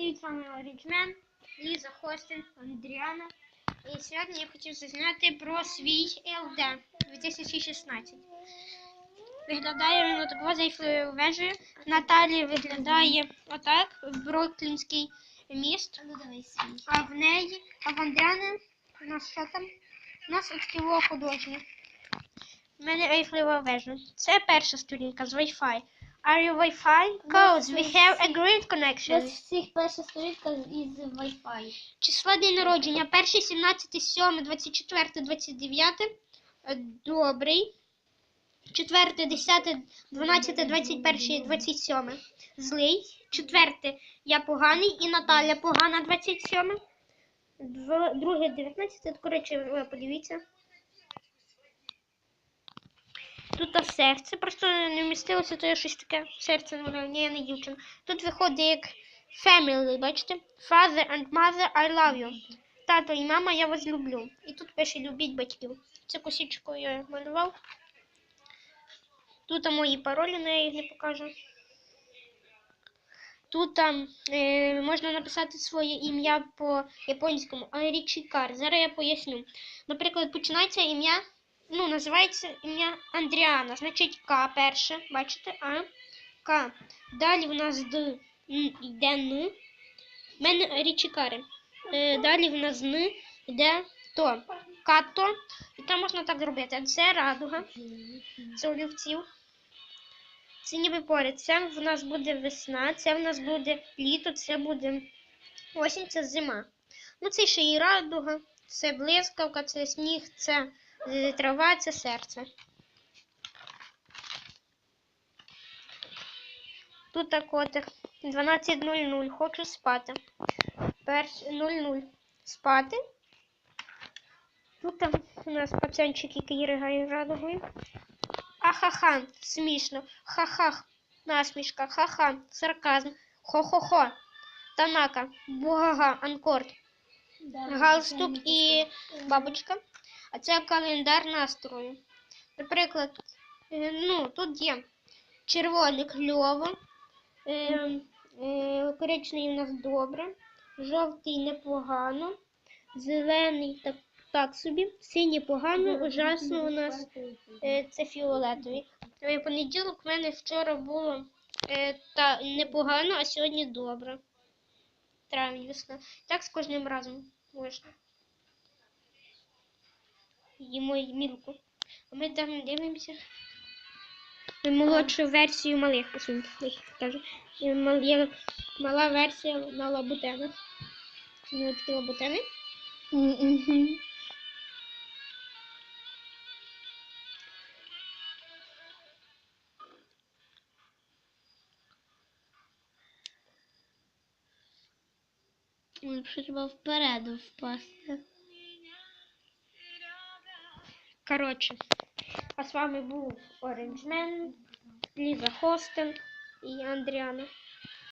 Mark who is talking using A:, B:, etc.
A: Привіт, з вами Оріджмен, Ліза Хостин, Андріана. І сьогодні я хотів зазняти про свій ЛД 2016. Виглядає він отакого за Ейфелевою вежею. Наталі виглядає отак, в Бруклінський міст.
B: Ну.
A: А в неї, а в Андріани, у нас що там? У нас очківо художнє. У мене Ейфелева вежа. Це перша сторінка з Wi-Fi. Are you Wi-Fi? Cause we have a great connection.
B: Ось всіх перша сторінка із Wi-Fi.
A: Числа день народження. Перший, 17, 7, 24, 29. Е, Добрий. Четверте, 10, 12, 21, 27. Злий. Четверте, я поганий. І Наталя погана, 27. Дво- Друге, 19. Коротше, подивіться. Тут серце. Просто не вмістилося, то я щось таке серце намалювала. Ні, я не дівчина. Тут виходить як family, бачите? Father and mother, I love you. Тато і мама, я вас люблю. І тут пише любіть батьків. Це косичку я малював. Тут мої паролі, але я їх не покажу. Тут там, е, можна написати своє ім'я по японському Арічікар. Зараз я поясню. Наприклад, починається ім'я, ну, називається ім'я Андріана. Значить К перше, бачите? А, К. Далі в нас Д, йде Н. У мене Річікари. Е, далі в нас Н йде То. Като. І там можна так зробити. Це радуга. Це олівців. Це ніби поряд. Це в нас буде весна, це в нас буде літо, це буде осінь, це зима. Ну, це ще і радуга, це блискавка, це сніг, це трава, це серце. Тут так котик. 12.00. Хочу спати. Перш 00. Спати. Тут у нас пацанчик, який ригає радугою. Ахаха, смішно. Ха-ха, насмішка, ха-ха, сарказм, хо-хо-хо. Танака, бугага, анкорд, галстук і бабочка. А це календар настрою. Наприклад, е, ну, тут є червоний кльово, е, е, коричневий у нас добре, жовтий непогано, зелений так, так собі, синій погано, ужасно у нас. Це фіолетовий. Понеділок в мене вчора було е, та непогано, а сьогодні добре. Травень, весна. Так з кожним разом можна. Їмо мілку. А ми там дивимося. Молодшу версію малих посунків, мала версія на лабутенах. Ну, такі лабутени.
B: Ліпше треба вперед впасти.
A: Коротше, а з вами був Оранжмен, Ліза Хостен і Андріана.